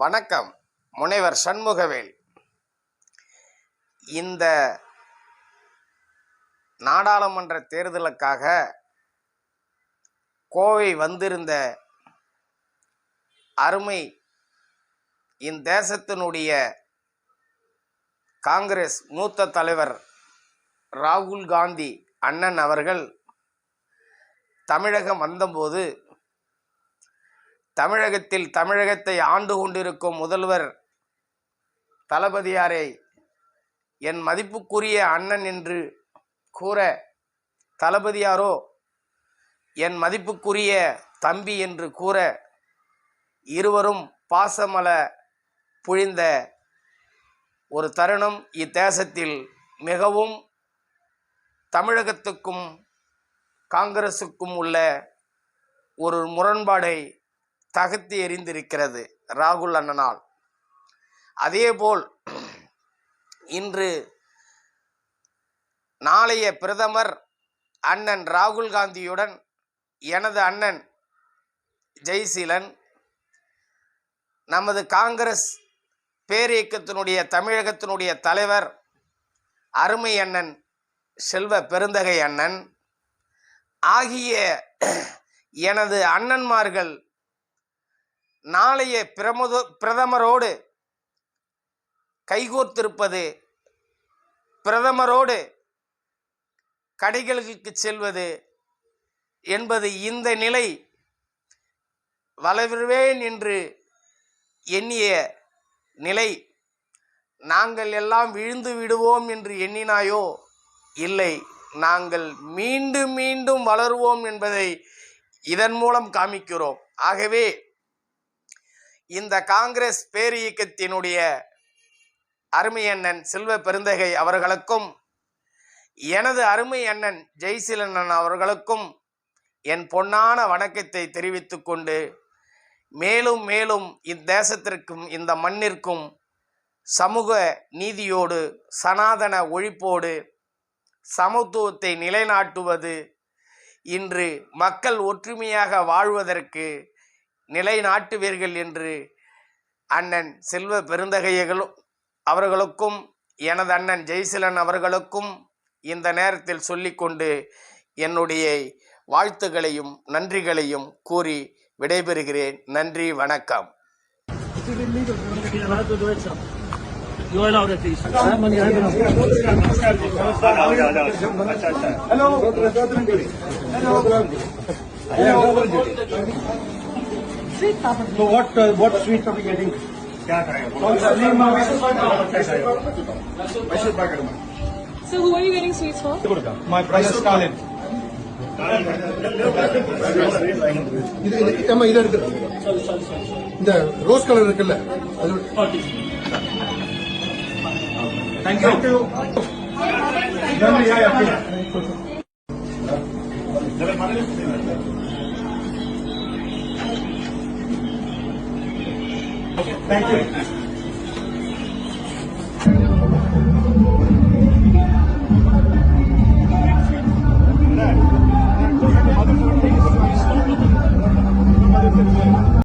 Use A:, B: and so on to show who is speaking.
A: வணக்கம் முனைவர் சண்முகவேல். இந்த நாடாளுமன்ற தேர்தலுக்காக கோவை வந்திருந்த அருமை இந்த தேசத்தினுடைய காங்கிரஸ் மூத்த தலைவர் ராகுல் காந்தி அண்ணன் அவர்கள் தமிழகம் வந்தபோது தமிழகத்தில் தமிழகத்தை ஆண்டு கொண்டிருக்கும் முதல்வர் தளபதியாரை என் மதிப்புக்குரிய அண்ணன் என்று கூற தளபதியாரோ என் மதிப்புக்குரிய தம்பி என்று கூற இருவரும் பாசமல புழிந்த ஒரு தருணம் இத்தேசத்தில் மிகவும் தமிழகத்துக்கும் காங்கிரசுக்கும் உள்ள ஒரு முரண்பாடை தகர்த்து எறிந்திருக்கிறது ராகுல் அண்ணனால். அதேபோல் இன்று நாளைய பிரதமர் அண்ணன் ராகுல் காந்தியுடன் எனது அண்ணன் ஜெய்சீலன் நமது காங்கிரஸ் பேரியக்கத்தினுடைய தமிழகத்தினுடைய தலைவர் அருமை அண்ணன் செல்வ பெருந்தகை அண்ணன் ஆகிய எனது அண்ணன்மார்கள் நாளைய பிரமுதோ பிரதமரோடு கைகோர்த்திருப்பது பிரதமரோடு கடைகளுக்கு செல்வது என்பது இந்த நிலை வளருவேன் என்று எண்ணிய நிலை. நாங்கள் எல்லாம் விழுந்து விடுவோம் என்று எண்ணினாயோ? இல்லை. நாங்கள் மீண்டும் மீண்டும் வளருவோம் என்பதை இதன் மூலம் காமிக்கிறோம். ஆகவே இந்த காங்கிரஸ் பேரியக்கத்தினுடைய அருமை அண்ணன் செல்வ பெருந்தகை அவர்களுக்கும் எனது அருமை அண்ணன் ஜெய்சிலண்ணன் அவர்களுக்கும் என் பொன்னான வணக்கத்தை தெரிவித்துக் கொண்டு மேலும் மேலும் இத்தேசத்திற்கும் இந்த மண்ணிற்கும் சமூக நீதியோடு சனாதன ஒழிப்போடு சமத்துவத்தை நிலைநாட்டுவது இன்று மக்கள் ஒற்றுமையாக வாழ்வதற்கு நிலைநாட்டுவீர்கள் என்று அண்ணன் செல்வ பெருந்தகையர்களும் அவர்களுக்கும் எனது அண்ணன் ஜெய்சிலன் அவர்களுக்கும் இந்த நேரத்தில் சொல்லிக்கொண்டு என்னுடைய வாழ்த்துகளையும் நன்றிகளையும் கூறி விடைபெறுகிறேன். நன்றி வணக்கம்.
B: You are allowed at least.
C: So what, uh, what sweets are we getting?
D: So who are you getting sweets for?
C: My brother Stalin. இது இது ஏமா இது எடுத்து இந்த ரோஸ் கலர் இருக்குல்ல அது Thank you. Thank you.